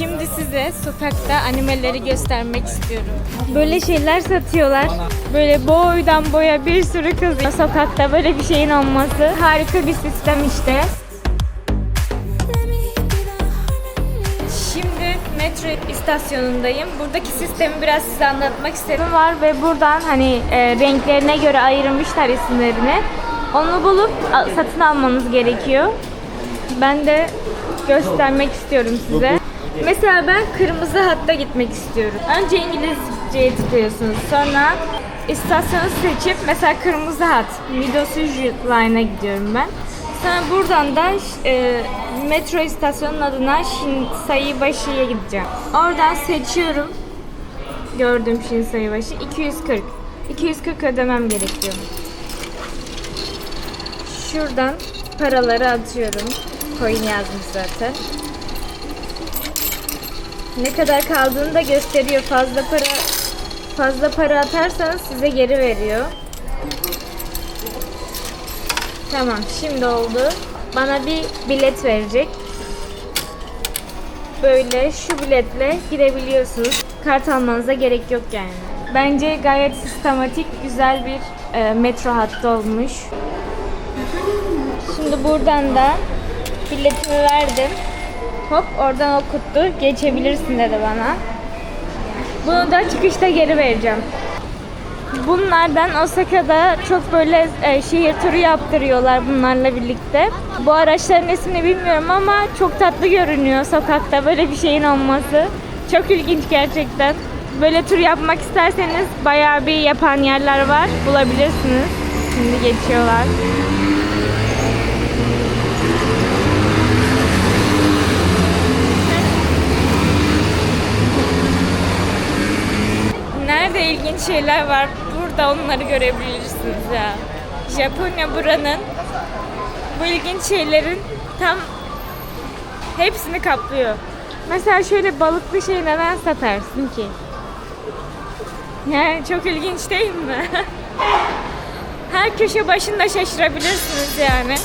Şimdi size sokakta animeleri göstermek istiyorum. Böyle şeyler satıyorlar. Böyle boydan boya bir sürü kız sokakta böyle bir şeyin olması harika bir sistem işte. Şimdi metro istasyonundayım. Buradaki sistemi biraz size anlatmak istedim var ve buradan hani e, renklerine göre ayırmışlar isimlerini. Onu bulup satın almanız gerekiyor. Ben de göstermek istiyorum size. Mesela ben kırmızı hatta gitmek istiyorum. Önce İngilizceye tıklıyorsunuz. Sonra istasyonu seçip mesela kırmızı hat, Midosuzhu Line'a gidiyorum ben. Sonra buradan da e, metro istasyonunun adına Shinsaibaşı'ya gideceğim. Oradan seçiyorum. Gördüğüm Shinsaibaşı 240. 240 ödemem gerekiyor. Şuradan paraları atıyorum. Coin yazmış zaten. Ne kadar kaldığını da gösteriyor. Fazla para fazla para atarsanız size geri veriyor. Tamam, şimdi oldu. Bana bir bilet verecek. Böyle şu biletle girebiliyorsunuz. Kart almanıza gerek yok yani. Bence gayet sistematik, güzel bir e, metro hattı olmuş. Şimdi buradan da biletimi verdim. Hop oradan okuttu. Geçebilirsin dedi bana. Bunu da çıkışta geri vereceğim. Bunlardan Osaka'da çok böyle e, şehir turu yaptırıyorlar bunlarla birlikte. Bu araçların ismini bilmiyorum ama çok tatlı görünüyor sokakta böyle bir şeyin olması. Çok ilginç gerçekten. Böyle tur yapmak isterseniz bayağı bir yapan yerler var. Bulabilirsiniz. Şimdi geçiyorlar. Nerede ilginç şeyler var burada onları görebilirsiniz ya. Japonya buranın bu ilginç şeylerin tam hepsini kaplıyor. Mesela şöyle balıklı şey neden satarsın ki? Yani çok ilginç değil mi? Her köşe başında şaşırabilirsiniz yani.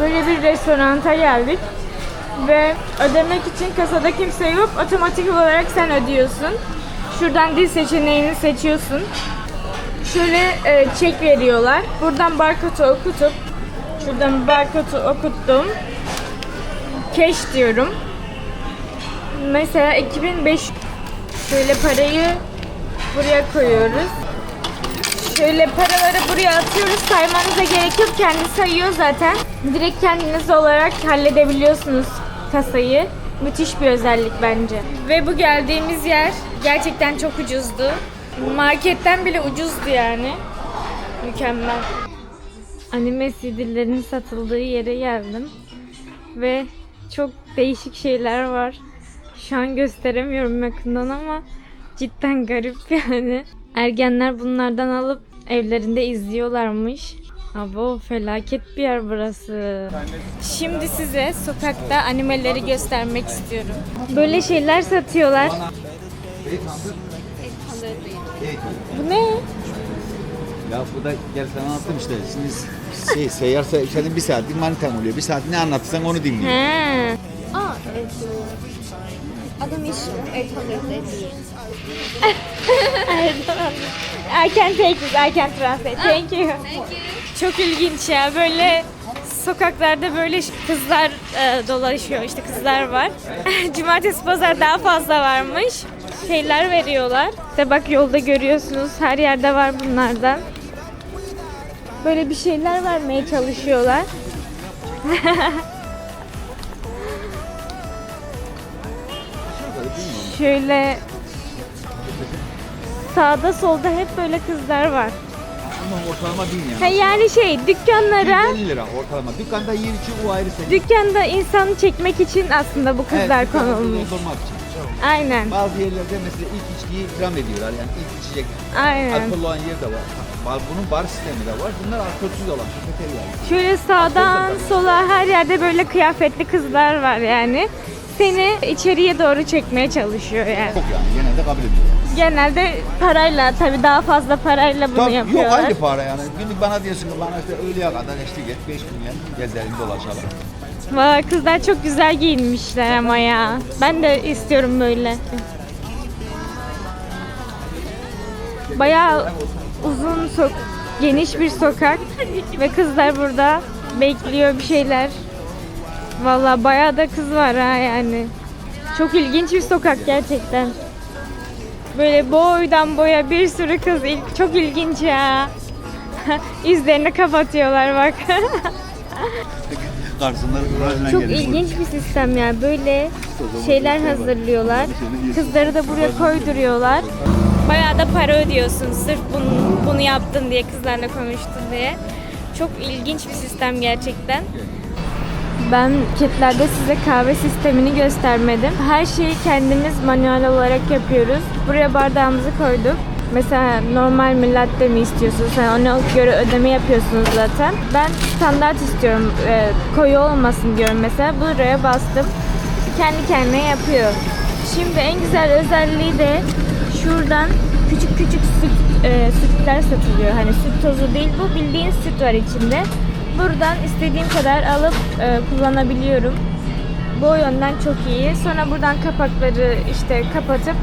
Böyle bir restoranta geldik ve ödemek için kasada kimse yok. Otomatik olarak sen ödüyorsun. Şuradan dil seçeneğini seçiyorsun. Şöyle e, çek veriyorlar. Buradan barkodu okutup şuradan barkodu okuttum. Cash diyorum. Mesela 2005 şöyle parayı buraya koyuyoruz. Şöyle paraları buraya atıyoruz. Saymanıza gerek yok. Kendi sayıyor zaten. Direkt kendiniz olarak halledebiliyorsunuz kasayı. Müthiş bir özellik bence. Ve bu geldiğimiz yer gerçekten çok ucuzdu. Marketten bile ucuzdu yani. Mükemmel. Anime CD'lerin satıldığı yere geldim. Ve çok değişik şeyler var. Şu an gösteremiyorum yakından ama cidden garip yani. Ergenler bunlardan alıp evlerinde izliyorlarmış. Abo felaket bir yer burası. Şimdi size sokakta animeleri göstermek istiyorum. Böyle şeyler satıyorlar. Bu ne? Ya bu da gel sana anlattım işte. Şimdi şey seyyar senin bir saatlik manitan oluyor. Bir saat ne anlatırsan onu dinliyor. He. あ、え Adam iş Ertan değil. erken tekiz, erken translate. Ah, thank you. Çok ilginç ya. Böyle sokaklarda böyle kızlar e, dolaşıyor işte kızlar var. Cumartesi pazar daha fazla varmış. Şeyler veriyorlar. İşte bak yolda görüyorsunuz her yerde var bunlardan. Böyle bir şeyler vermeye çalışıyorlar. Şöyle sağda solda hep böyle kızlar var. Ama ortalama bin Ha yani. yani şey dükkanlara 150 lira ortalama. Dükkanda yer için o ayrı senin. dükkanda insanı çekmek için aslında bu kızlar konulmuş. doldurmak için. Aynen. Bazı yerlerde mesela ilk içkiyi ikram ediyorlar. Yani ilk içecek Aynen. alkol olan yer de var. Bal- Bunun bar sistemi de var. Bunlar alkolsüz olan kafeterya. yani. Şöyle sağdan sola her yerde böyle kıyafetli kızlar var yani. Seni içeriye doğru çekmeye çalışıyor yani. Çok yani genelde kabul ediyor. Genelde parayla tabii daha fazla parayla bunu Tabii, yok yapıyorlar. aynı para yani. Günlük bana diyorsun ki bana işte öğleye kadar eşlik et. 5 gün yani gezelim dolaşalım. Valla kızlar çok güzel giyinmişler ama ya. Ben de istiyorum böyle. Bayağı uzun sok geniş bir sokak ve kızlar burada bekliyor bir şeyler. Valla bayağı da kız var ha yani. Çok ilginç bir sokak gerçekten. Böyle boydan boya bir sürü kız. Çok ilginç ya. İzlerini kapatıyorlar bak. Çok ilginç bir sistem ya. Böyle şeyler hazırlıyorlar. Kızları da buraya koyduruyorlar. Bayağı da para ödüyorsun sırf bunu, bunu yaptın diye kızlarla konuştun diye. Çok ilginç bir sistem gerçekten. Ben kitlerde size kahve sistemini göstermedim. Her şeyi kendimiz manuel olarak yapıyoruz. Buraya bardağımızı koyduk. Mesela normal mi latte mi istiyorsunuz? Yani ona göre ödeme yapıyorsunuz zaten. Ben standart istiyorum. e, koyu olmasın diyorum mesela. Buraya bastım. Kendi kendine yapıyor. Şimdi en güzel özelliği de şuradan küçük küçük süt, e, sütler satılıyor. Hani süt tozu değil bu bildiğin süt var içinde. Buradan istediğim kadar alıp e, kullanabiliyorum. Bu yönden çok iyi. Sonra buradan kapakları işte kapatıp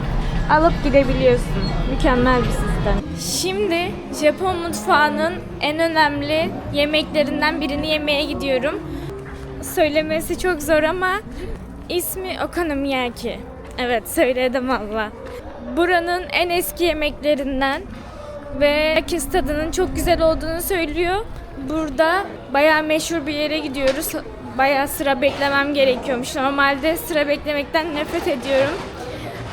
alıp gidebiliyorsun. Mükemmel bir sistem. Şimdi Japon mutfağının en önemli yemeklerinden birini yemeye gidiyorum. Söylemesi çok zor ama ismi okonomiyaki. Evet söyledim valla. Buranın en eski yemeklerinden ve herkes tadının çok güzel olduğunu söylüyor. Burada bayağı meşhur bir yere gidiyoruz. Bayağı sıra beklemem gerekiyormuş. Normalde sıra beklemekten nefret ediyorum.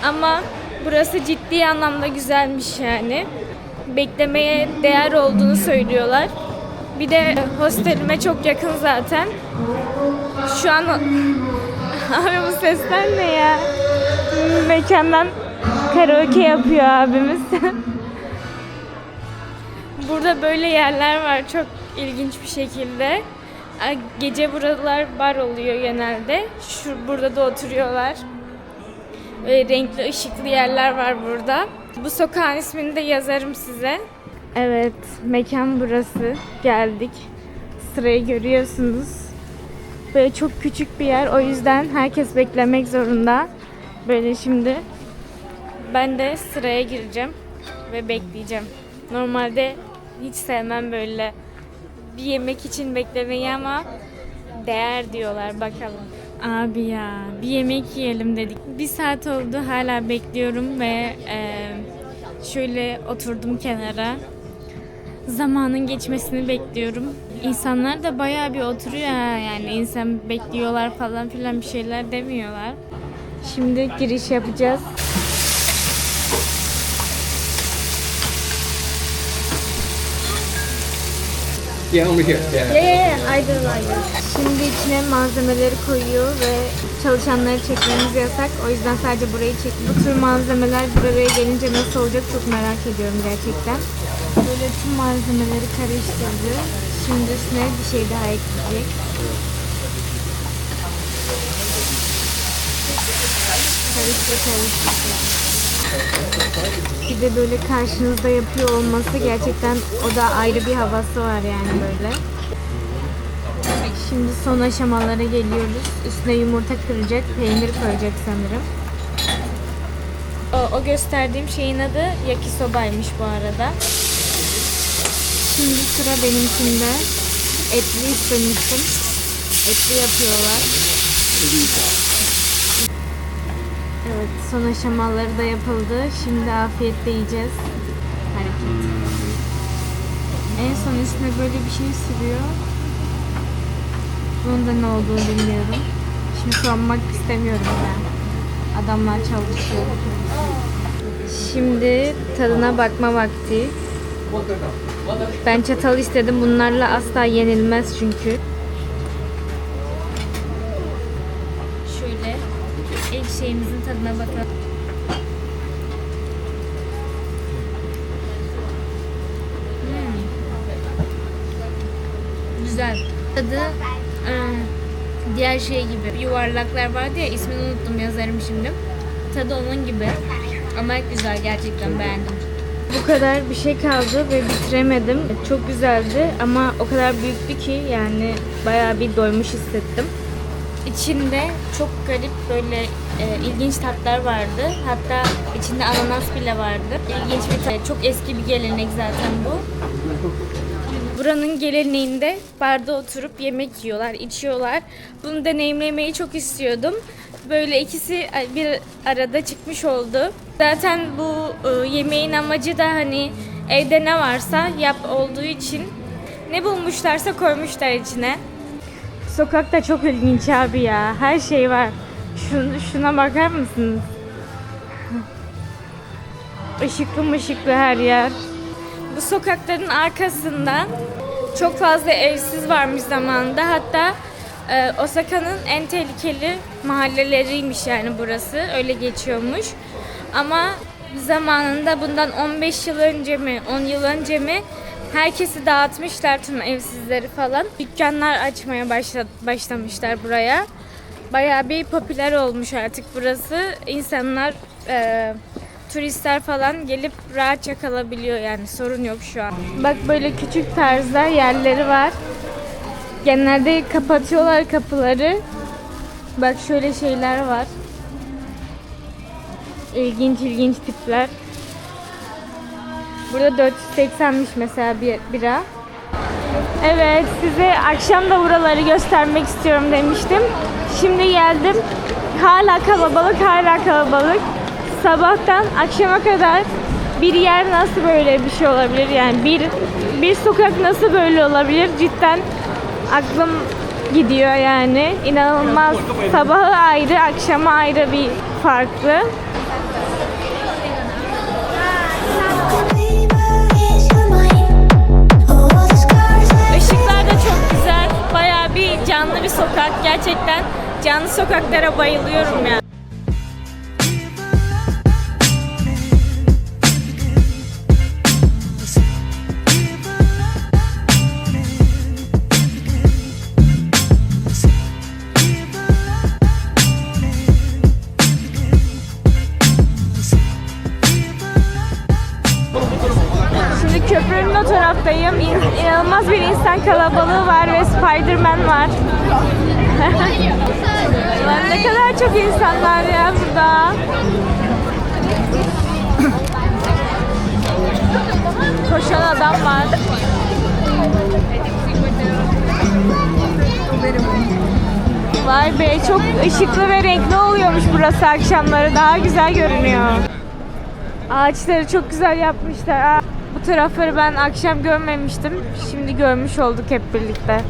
Ama burası ciddi anlamda güzelmiş yani. Beklemeye değer olduğunu söylüyorlar. Bir de hostelime çok yakın zaten. Şu an Abi bu sesler ne ya? Mekandan karaoke yapıyor abimiz. Burada böyle yerler var çok ilginç bir şekilde. Ay, Gece buralar bar oluyor genelde. Şu burada da oturuyorlar. Böyle renkli ışıklı yerler var burada. Bu sokağın ismini de yazarım size. Evet, mekan burası. Geldik. Sırayı görüyorsunuz. Böyle çok küçük bir yer. O yüzden herkes beklemek zorunda. Böyle şimdi ben de sıraya gireceğim ve bekleyeceğim. Normalde hiç sevmem böyle bir yemek için beklemeyi ama değer diyorlar bakalım. Abi ya bir yemek yiyelim dedik. Bir saat oldu hala bekliyorum ve e, şöyle oturdum kenara. Zamanın geçmesini bekliyorum. İnsanlar da bayağı bir oturuyor ha yani insan bekliyorlar falan filan bir şeyler demiyorlar. Şimdi giriş yapacağız. Yeah, over here. Yeah. Yeah, aydın aydın. Şimdi içine malzemeleri koyuyor ve çalışanları çekmemiz yasak. O yüzden sadece burayı çek. Bu tür malzemeler buraya gelince nasıl olacak çok merak ediyorum gerçekten. Böyle tüm malzemeleri karıştırdı. Şimdi üstüne bir şey daha ekleyecek. Karıştır karıştır. Bir de böyle karşınızda yapıyor olması gerçekten o da ayrı bir havası var yani böyle. Şimdi son aşamalara geliyoruz. Üstüne yumurta kıracak, peynir koyacak sanırım. O, o gösterdiğim şeyin adı yakisoba'ymış bu arada. Şimdi sıra benimkinde. Etli istemiştim. Etli yapıyorlar. Son aşamaları da yapıldı. Şimdi afiyetle yiyeceğiz. Hareket. En son üstüne böyle bir şey sürüyor. Bunun da ne olduğunu bilmiyorum. Şimdi sormak istemiyorum ben. Adamlar çalışıyor. Şimdi tadına bakma vakti. Ben çatal istedim. Bunlarla asla yenilmez çünkü. Şeyimizin tadına bakalım. Hmm. Güzel. Tadı e, diğer şey gibi. Yuvarlaklar vardı ya ismini unuttum yazarım şimdi. Tadı onun gibi. Ama güzel gerçekten beğendim. Bu kadar bir şey kaldı ve bitiremedim. Çok güzeldi ama o kadar büyüktü ki yani bayağı bir doymuş hissettim. İçinde çok garip böyle e, ilginç tatlar vardı. Hatta içinde ananas bile vardı. İlginç bir tat. Çok eski bir gelenek zaten bu. Buranın geleneğinde barda oturup yemek yiyorlar, içiyorlar. Bunu deneyimlemeyi çok istiyordum. Böyle ikisi bir arada çıkmış oldu. Zaten bu e, yemeğin amacı da hani evde ne varsa yap olduğu için ne bulmuşlarsa koymuşlar içine. Sokakta çok ilginç abi ya. Her şey var. Şun, şuna bakar mısınız? Işıklı mışıklı her yer. Bu sokakların arkasında çok fazla evsiz varmış zamanında. Hatta e, Osaka'nın en tehlikeli mahalleleriymiş yani burası. Öyle geçiyormuş. Ama zamanında bundan 15 yıl önce mi, 10 yıl önce mi herkesi dağıtmışlar tüm evsizleri falan. Dükkanlar açmaya başla, başlamışlar buraya. Bayağı bir popüler olmuş artık burası. İnsanlar e, turistler falan gelip rahatça kalabiliyor yani sorun yok şu an. Bak böyle küçük tarzda yerleri var. Genelde kapatıyorlar kapıları. Bak şöyle şeyler var. İlginç ilginç tipler. Burada 480'miş mesela bir bira. Evet size akşam da buraları göstermek istiyorum demiştim. Şimdi geldim. Hala kalabalık hala kalabalık. Sabahtan akşama kadar bir yer nasıl böyle bir şey olabilir? Yani bir bir sokak nasıl böyle olabilir? Cidden aklım gidiyor yani. İnanılmaz. Sabahı ayrı, akşama ayrı bir farklı. Sokaklara bayılıyorum ya. Şimdi köprünün o taraftayım. İn- İnanılmaz bir insan kalabalığı var ve Spider-Man var. Lan ne kadar çok insanlar ya burada. Koşan adam var. Vay be çok ışıklı ve renkli oluyormuş burası akşamları. Daha güzel görünüyor. Ağaçları çok güzel yapmışlar. Bu tarafları ben akşam görmemiştim. Şimdi görmüş olduk hep birlikte.